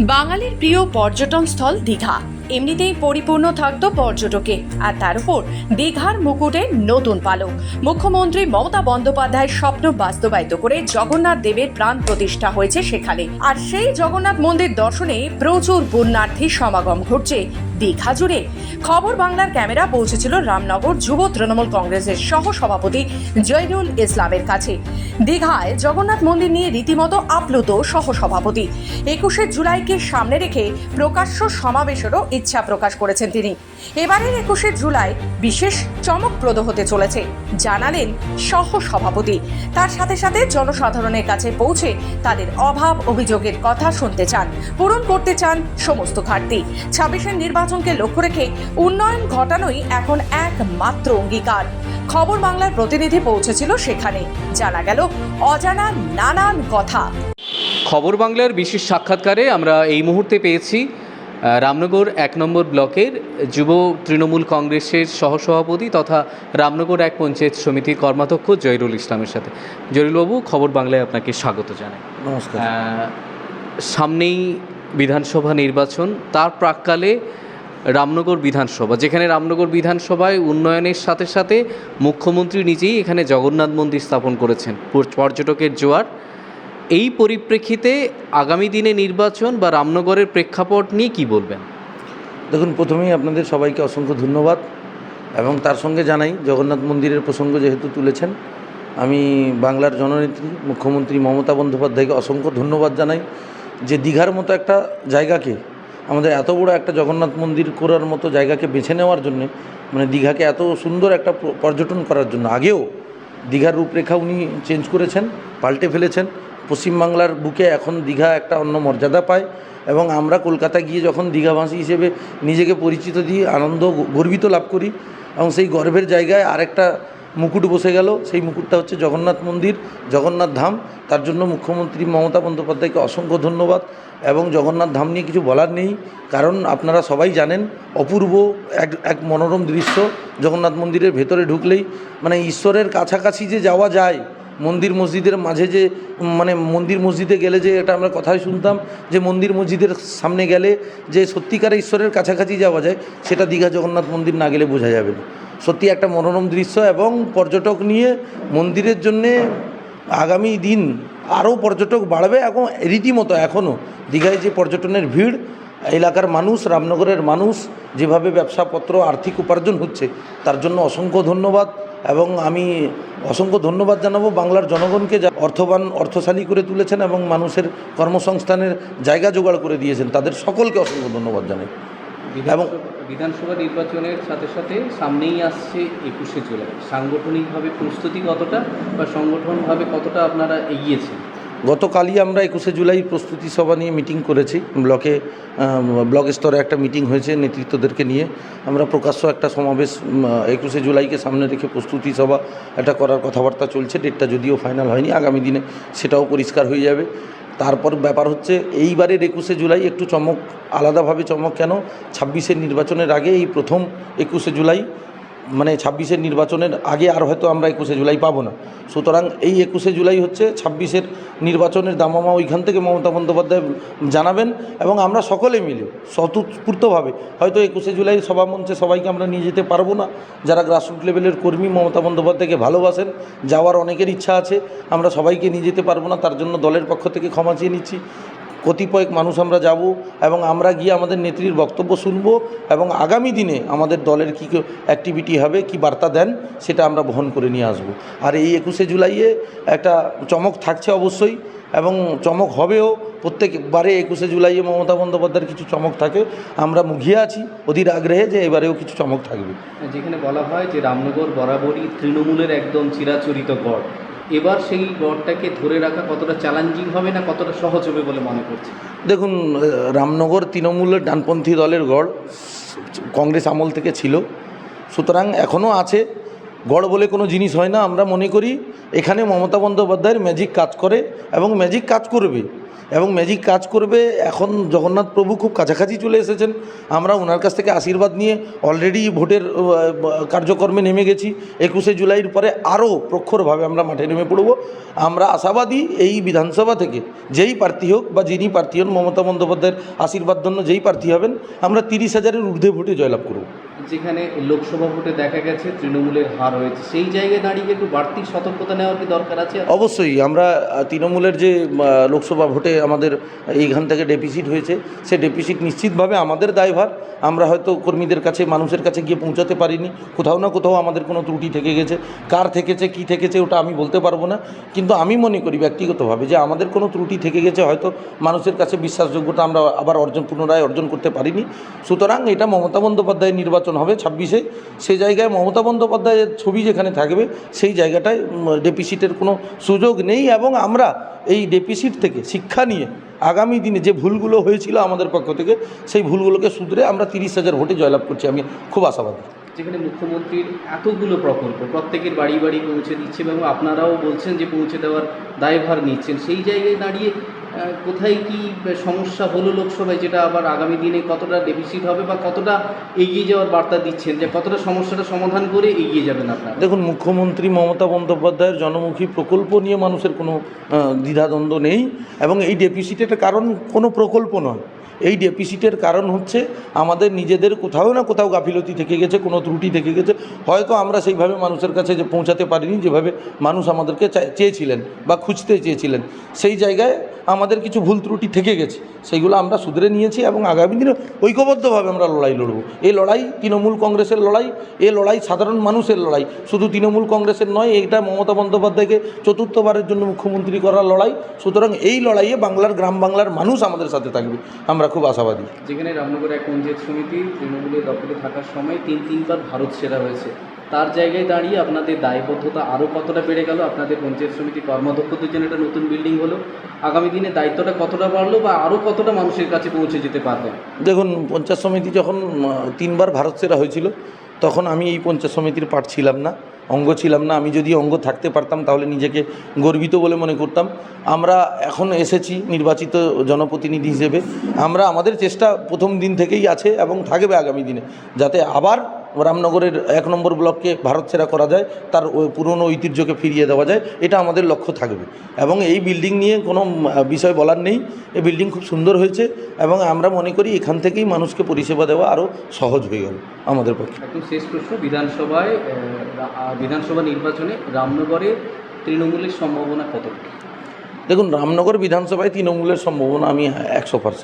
বাঙালির প্রিয় পর্যটন স্থল দীঘা। এমনিতেই পরিপূর্ণ থাকতো পর্যটকে। আর তার উপর দীঘার মুকুটে নতুন পালক। মুখ্যমন্ত্রী মমতা বন্দ্যোপাধ্যায়ের স্বপ্ন বাস্তবায়িত করে জগন্নাথ দেবের প্রাণ প্রতিষ্ঠা হয়েছে সেখানে। আর সেই জগন্নাথ মন্দির দর্শনে প্রচুর পুণ্যার্থী সমাগম ঘটছে। দীঘা জুড়ে। খবর বাংলার ক্যামেরা পৌঁছেছিল রামনগর যুব তৃণমূল কংগ্রেসের সহ সভাপতি জয়নুল ইসলামের কাছে। দীঘায় জগন্নাথ মন্দির নিয়ে রীতিমতো আপ্লুত সহ সভাপতি একুশে জুলাইকে সামনে রেখে প্রকাশ্য সমাবেশেরও ইচ্ছা প্রকাশ করেছেন তিনি। এবারের একুশে জুলাই বিশেষ চমকপ্রদ হতে চলেছে। জানালেন সহ সভাপতি তার সাথে সাথে জনসাধারণের কাছে পৌঁছে তাদের অভাব অভিযোগের কথা শুনতে চান, পূরণ করতে চান সমস্ত ঘাটতি। ছাব্বিশের নির্বাচনকে লক্ষ্য রেখে উন্নয়ন ঘটানোই এখন একমাত্র অঙ্গীকার। খবর বাংলার প্রতিনিধি পৌঁছেছিল সেখানে। জানা গেল, অজানা নানান কথা। খবর বাংলার বিশেষ সাক্ষাৎকারে আমরা এই মুহূর্তে পেয়েছি রামনগর এক নম্বর ব্লকের যুব তৃণমূল কংগ্রেসের সহসভাপতি তথা রামনগর এক পঞ্চায়েত সমিতির কর্মাধ্যক্ষ জয়রুল ইসলামের সাথে। জয়রুলবাবু খবর বাংলায় আপনাকে স্বাগত জানাই। নমস্কার। সামনেই বিধানসভা নির্বাচন তার প্রাককালে রামনগর বিধানসভা যেখানে রামনগর বিধানসভায় উন্নয়নের সাথে সাথে মুখ্যমন্ত্রী নিজেই এখানে জগন্নাথ মন্দির স্থাপন করেছেন। পর্যটকের জোয়ার এই পরিপ্রেক্ষিতে আগামী দিনে নির্বাচন বা রামনগরের প্রেক্ষাপট নিয়ে কি বলবেন? দেখুন, প্রথমেই আপনাদের সবাইকে অসংখ্য ধন্যবাদ এবং তার সঙ্গে জানাই, জগন্নাথ মন্দিরের প্রসঙ্গ যেহেতু তুলেছেন, আমি বাংলার জননেত্রী মুখ্যমন্ত্রী মমতা বন্দ্যোপাধ্যায়কে অসংখ্য ধন্যবাদ জানাই যে দীঘার মতো একটা জায়গাকে, আমাদের এত বড় একটা জগন্নাথ মন্দির করার মতো জায়গাকে বেছে নেওয়ার জন্যে মানে দীঘাকে এত সুন্দর একটা পর্যটন করার জন্য। আগেও দীঘার রূপরেখা উনি চেঞ্জ করেছেন, পাল্টে ফেলেছেন পশ্চিমবাংলার বুকে এখন দীঘা একটা অন্য মর্যাদা পায় এবং আমরা কলকাতা গিয়ে যখন দীঘাভাষী হিসেবে নিজেকে পরিচিত দিই আনন্দ গর্বিত লাভ করি এবং সেই গর্বের জায়গায় আরেকটা মুকুট বসে গেল, সেই মুকুটটা হচ্ছে জগন্নাথ মন্দির, জগন্নাথ ধাম। তার জন্য মুখ্যমন্ত্রী মমতা বন্দ্যোপাধ্যায়কে অসংখ্য ধন্যবাদ এবং জগন্নাথ ধাম নিয়ে কিছু বলার নেই। কারণ আপনারা সবাই জানেন, অপূর্ব এক এক মনোরম দৃশ্য। জগন্নাথ মন্দিরের ভেতরে ঢুকলেই মানে ঈশ্বরের কাছাকাছি যে যাওয়া যায় মন্দির মসজিদের মাঝে যে মানে মন্দির মসজিদে গেলে যে এটা আমরা কথাই শুনতাম, যে মন্দির মসজিদের সামনে গেলে যে সত্যিকারে ঈশ্বরের কাছাকাছি যাওয়া যায়, সেটা দীঘা জগন্নাথ মন্দির না গেলে বোঝা যাবে না। সত্যি একটা মনোরম দৃশ্য এবং পর্যটক নিয়ে মন্দিরের জন্যে আগামী দিন আরও পর্যটক বাড়বে এবং রীতিমতো এখনও দীঘায় যে পর্যটনের ভিড়, এলাকার মানুষ, রামনগরের মানুষ যেভাবে ব্যবসাপত্র, আর্থিক উপার্জন হচ্ছে, তার জন্য অসংখ্য ধন্যবাদ। এবং আমি অসংখ্য ধন্যবাদ জানাব বাংলার জনগণকে যা অর্থবান, অর্থশালী করে তুলেছেন এবং মানুষের কর্মসংস্থানের জায়গা জোগাড় করে দিয়েছেন। তাদের সকলকে অসংখ্য ধন্যবাদ জানাই। এবং বিধানসভা নির্বাচনের সাথে সাথে সামনেই আসছে একুশে জুলাই। সাংগঠনিকভাবে প্রস্তুতি কতটা বা সংগঠনভাবে কতটা আপনারা এগিয়েছেন? গতকালই আমরা একুশে জুলাই প্রস্তুতি সভা নিয়ে মিটিং করেছি। ব্লকে ব্লক স্তরে একটা মিটিং হয়েছে নেতৃত্বদেরকে নিয়ে। আমরা প্রকাশ্য একটা সমাবেশ একুশে জুলাইকে সামনে রেখে প্রস্তুতি সভা একটা করার কথাবার্তা চলছে। ডেটটা যদিও ফাইনাল হয়নি, আগামী দিনে সেটাও পরিষ্কার হয়ে যাবে। তারপর ব্যাপার হচ্ছে, এইবারের একুশে জুলাই একটু চমক, আলাদাভাবে চমক কেন? ছাব্বিশের নির্বাচনের আগে এই প্রথম একুশে জুলাই মানে ছাব্বিশের নির্বাচনের আগে আর হয়তো আমরা একুশে জুলাই পাবো না। সুতরাং এই একুশে জুলাই হচ্ছে ছাব্বিশের নির্বাচনের দামামা ওইখান থেকে মমতা বন্দ্যোপাধ্যায় জানাবেন এবং আমরা সকলে মিলে স্বতঃস্ফূর্তভাবে হয়তো একুশে জুলাই সভামঞ্চে সবাইকে আমরা নিয়ে যেতে পারব না। যারা গ্রাসরুট লেভেলের কর্মী মমতা বন্দ্যোপাধ্যায়কে ভালোবাসেন, যাওয়ার অনেকের ইচ্ছা আছে, আমরা সবাইকে নিয়ে যেতে পারব না। তার জন্য দলের পক্ষ থেকে ক্ষমা চেয়ে নিচ্ছি। কতিপয় মানুষ আমরা যাব এবং আমরা গিয়ে আমাদের নেত্রীর বক্তব্য শুনব এবং আগামী দিনে আমাদের দলের কী অ্যাক্টিভিটি হবে, কি বার্তা দেন, সেটা আমরা বহন করে নিয়ে আসব। আর এই একুশে জুলাইয়ে একটা চমক থাকছে অবশ্যই এবং চমক হবেও, প্রত্যেকবারে একুশে জুলাইয়ে মমতা বন্দ্যোপাধ্যায়ের কিছু চমক থাকে। আমরা মুখিয়ে আছি অধীর আগ্রহে যে এবারেও কিছু চমক থাকবে। যেখানে বলা হয় যে রামনগর বরাবরই তৃণমূলের একদম চিরাচরিত গড়। এবার সেই গড়টাকে ধরে রাখা কতটা চ্যালেঞ্জিং হবে না কতটা সহজ হবে বলে মনে করছে দেখুন রামনগর তৃণমূলের ডানপন্থী দলের গড় কংগ্রেস আমল থেকে ছিল। সুতরাং এখনও আছে। গড় বলে কোনো জিনিস হয় না। আমরা মনে করি এখানে মমতা বন্দ্যোপাধ্যায়ের ম্যাজিক কাজ করে এবং ম্যাজিক কাজ করবে। এবং ম্যাজিক কাজ করবে এখন জগন্নাথ প্রভু খুব কাছাকাছি চলে এসেছেন। আমরা ওনার কাছ থেকে আশীর্বাদ নিয়ে অলরেডি ভোটের কার্যক্রমে নেমে গেছি। একুশে জুলাইয়ের পরে আরও প্রখরভাবে আমরা মাঠে নেমে পড়ব। আমরা আশাবাদী এই বিধানসভা থেকে যেই প্রার্থী হোক বা যিনি প্রার্থী হন মমতা বন্দ্যোপাধ্যায়ের আশীর্বাদ জন্য যেই প্রার্থী হবেন, আমরা তিরিশ হাজারের ঊর্ধ্বে ভোটে জয়লাভ করব। যেখানে লোকসভা ভোটে দেখা গেছে, তৃণমূলের হার হয়েছে। সেই জায়গায় দাঁড়িয়ে একটু বাড়তি সতর্কতা নেওয়ার কি দরকার আছে? অবশ্যই, আমরা তৃণমূলের যে লোকসভা ভোটে আমাদের এইখান থেকে ডেপিসিট হয়েছে, সে ডেপিসিট নিশ্চিতভাবে আমাদের দায়ভার। আমরা হয়তো কর্মীদের কাছে, মানুষের কাছে গিয়ে পৌঁছাতে পারিনি। কোথাও না কোথাও আমাদের কোনো ত্রুটি থেকে গেছে। কার থেকেছে, কি থেকেছে, ওটা আমি বলতে পারব না। কিন্তু আমি মনে করি ব্যক্তিগতভাবে যে, আমাদের কোনো ত্রুটি থেকে গেছে, হয়তো মানুষের কাছে বিশ্বাসযোগ্যতা আমরা আবার অর্জন, পুনরায় অর্জন করতে পারিনি। সুতরাং এটা মমতা বন্দ্যোপাধ্যায়ের নির্বাচন হবে ছাব্বিশে। সেই জায়গায় মমতা বন্দ্যোপাধ্যায়ের ছবি যেখানে থাকবে, সেই জায়গাটায় ডেপিসিটের কোনো সুযোগ নেই এবং আমরা এই ডেপিসিট থেকে শিক্ষা নিয়ে আগামী দিনে যে ভুলগুলো হয়েছিল আমাদের পক্ষ থেকে, সেই ভুলগুলোকে শুধরে আমরা তিরিশ হাজার ভোটে জয়লাভ করছি। আমি খুব আশাবাদী। যেখানে মুখ্যমন্ত্রীর এতগুলো প্রকল্প, প্রত্যেকের বাড়ি বাড়ি পৌঁছে দিচ্ছে এবং আপনারাও বলছেন যে পৌঁছে দেওয়ার দায়ভার নিচ্ছেন, সেই জায়গায় দাঁড়িয়ে কোথায় কি সমস্যা হলো লোকসভায় যেটা আবার আগামী দিনে কতটা ডেফিসিট হবে বা কতটা এগিয়ে যাওয়ার বার্তা দিচ্ছেন? যে কতটা সমস্যাটা সমাধান করে এগিয়ে যাবেন আপনারা? দেখুন, মুখ্যমন্ত্রী মমতা বন্দ্যোপাধ্যায়ের জনমুখী প্রকল্প নিয়ে মানুষের কোনো দ্বিধাদ্বন্দ্ব নেই এবং এই ডেফিসিটের কারণ কোনো প্রকল্প নয়। এই ডেপিসিটের কারণ হচ্ছে আমাদের নিজেদের কোথাও না কোথাও গাফিলতি থেকে গেছে, কোনো ত্রুটি থেকে গেছে। হয়তো আমরা সেইভাবে মানুষের কাছে যে পৌঁছাতে পারিনি, যেভাবে মানুষ আমাদেরকে চেয়েছিলেন বা খুঁজতে চেয়েছিলেন, সেই জায়গায় আমাদের কিছু ভুল ত্রুটি থেকে গেছে। সেইগুলো আমরা শুধরে নিয়েছি এবং আগামী দিনে ঐক্যবদ্ধভাবে আমরা লড়াই লড়ব। এই লড়াই তৃণমূল কংগ্রেসের লড়াই এই লড়াই সাধারণ মানুষের লড়াই। শুধু তৃণমূল কংগ্রেসের নয়, এটা মমতা বন্দ্যোপাধ্যায়কে চতুর্থবারের জন্য মুখ্যমন্ত্রী করার লড়াই। সুতরাং এই লড়াইয়ে বাংলার, গ্রাম বাংলার মানুষ আমাদের সাথে থাকবে। আমরা খুব আশাবাদী। যেখানে রামনগর এক পঞ্চায়েত সমিতি তৃণমূলের দখলে থাকার সময় তিন তিনবার ভারত সেরা হয়েছে। তার জায়গায় দাঁড়িয়ে আপনাদের দায়বদ্ধতা আরও কতটা বেড়ে গেল? আপনাদের পঞ্চায়েত সমিতি কর্মাধ্যক্ষদের জন্য একটা নতুন বিল্ডিং হলো। আগামী দিনে দায়িত্বটা কতটা বাড়লো বা আরও কতটা মানুষের কাছে পৌঁছে যেতে পারবেন দেখুন পঞ্চায়েত সমিতি যখন তিনবার ভারত সেরা হয়েছিল তখন আমি এই পঞ্চায়েত সমিতির পার্ট ছিলাম না। অঙ্গ ছিলাম না, আমি যদি অঙ্গ থাকতে পারতাম তাহলে নিজেকে গর্বিত বলে মনে করতাম। আমরা এখন এসেছি নির্বাচিত জনপ্রতিনিধি হিসেবে। আমরা আমাদের চেষ্টা প্রথম দিন থেকেই আছে এবং থাকবে আগামী দিনে, যাতে আবার রামনগরের এক নম্বর ব্লককে ভারত সেরা করা যায় তার পুরনো ঐতিহ্যকে ফিরিয়ে দেওয়া যায় এটা আমাদের লক্ষ্য থাকবে। এবং এই বিল্ডিং নিয়ে কোনো বিষয় বলার নেই। এই বিল্ডিং খুব সুন্দর হয়েছে এবং আমরা মনে করি এখান থেকেই মানুষকে পরিষেবা দেওয়া আরও সহজ হয়ে গেল আমাদের পক্ষে। একদম শেষ প্রশ্ন বিধানসভায় বিধানসভা নির্বাচনে রামনগরে তৃণমূলের সম্ভাবনা কত দেখুন রামনগর বিধানসভায় তৃণমূলের সম্ভাবনা আমি একশো পার্সেন্ট।